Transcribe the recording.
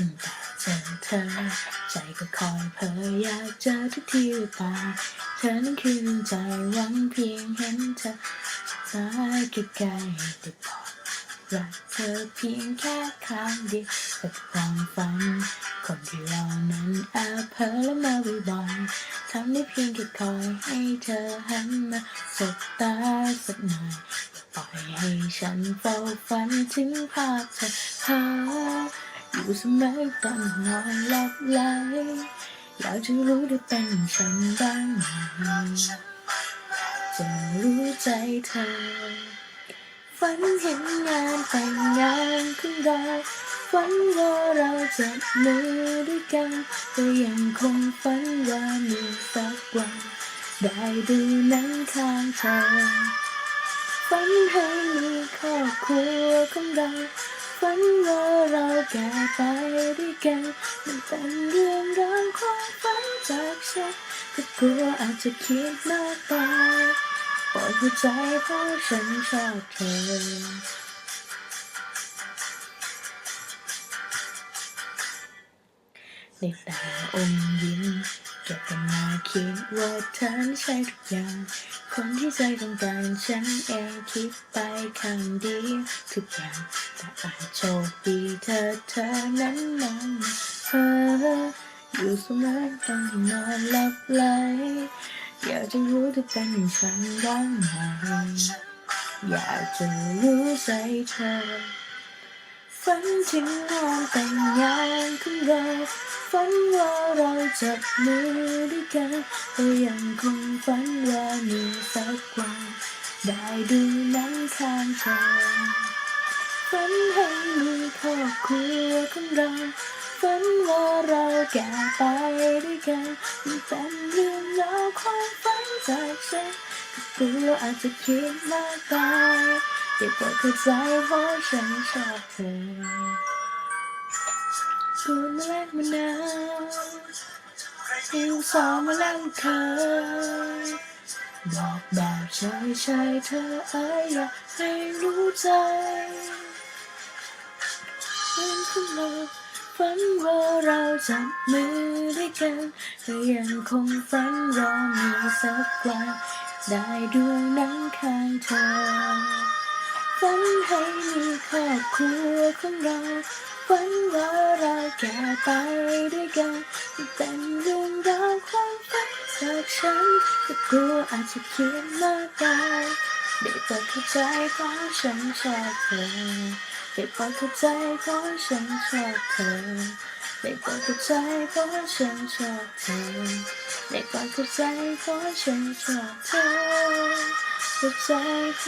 ันต้องเจอเธอ ใจก็คอยเพ้ออยากเจอทุกทีหรือเปล่าเธอนั้นคือใจหวังเพียงเห็นเธอสายใกล้ๆได้บอกรักเธอเพียงแค่ครั้งเดียวแต่ความฝันคนที่เรานั้นแอบเพ้อและมาบ่อยๆทำได้เพียงแค่คอยให้เธอหันมาสบตาสักหน่อยปล่อยให้ฉันเฝ้าฝันถึงภาพเธอ อยู่เสมอตอนนอนหลับไหลอยากจะรู้ได้เป็นฉันบ้างไหมจะรู้ใจเธอ ฝันเห็นงานแต่งงานของเราฝันว่าเราจะมือด้วยกันก็ยังคงฝันว่ามีสักวันได้ดูนั่งข้างเธอฝันให้มีครอบครัวของเรา ฝันว่าเราแก่ไปด้วยกันมันเป็นเรื่องราวความฝันจากฉันก็กลัวอาจจะคิดมากไปปล่อยหัวใจเพราะฉันชอบเธอในตาอมยิ้ม ก็บกันมาคิดว่าเธอใช่ทุกอย่าง คนที่ใจต้องการฉันเองคิดไปคำเดีทุกอย่าง แต่อาจโชคดีเธอเธอนั้นมองมาเธออยู่เสมอตอนที่นอนหลับไหลอยากจะรู้เธอเป็นฉันบ้างไหมอยากจะรู้ใจเธอ ฝันถึงงานแต่งงานของเราฝันว่าเราจับมือด้วยกันก็ยังคงฝันว่ามีสักวันได้ดูหนังข้างเธอฝันให้มีครอบครัวของเราฝันว่าเราแก่ไปด้วยกันมันเป็นเรื่องราวความฝันจากฉันก็กลัวอาจจะคิดมากไป ได้โปรดเข้าใจเพราะฉันชอบเธอกูมาแลกมะนาวหิวสองมาแล้วเคยบอกแบบใช่ใช่ๆเธอเอ้ยอยากให้รู้ใจฝันของเราฝันว่าเราจับมือด้วยกันก็ยังคงฝันว่ามีสักวันได้ดูหนังข้างเธอ ฝันให้มีครอบครัวของเราฝันว่าเราแก่ไปด้วยกันเป็นเรื่องราวความฝันจากฉันก็กลัวอาจจะคิดมากไปได้โปรดเข้าใจเพราะฉันชอบเธอได้โปรดเข้าใจเพราะฉันชอบเธอได้โปรดเข้าใจเพราะฉันชอบเธอได้โปรดเข้าใจเพราะฉันชอบเธอ เข้าใจเ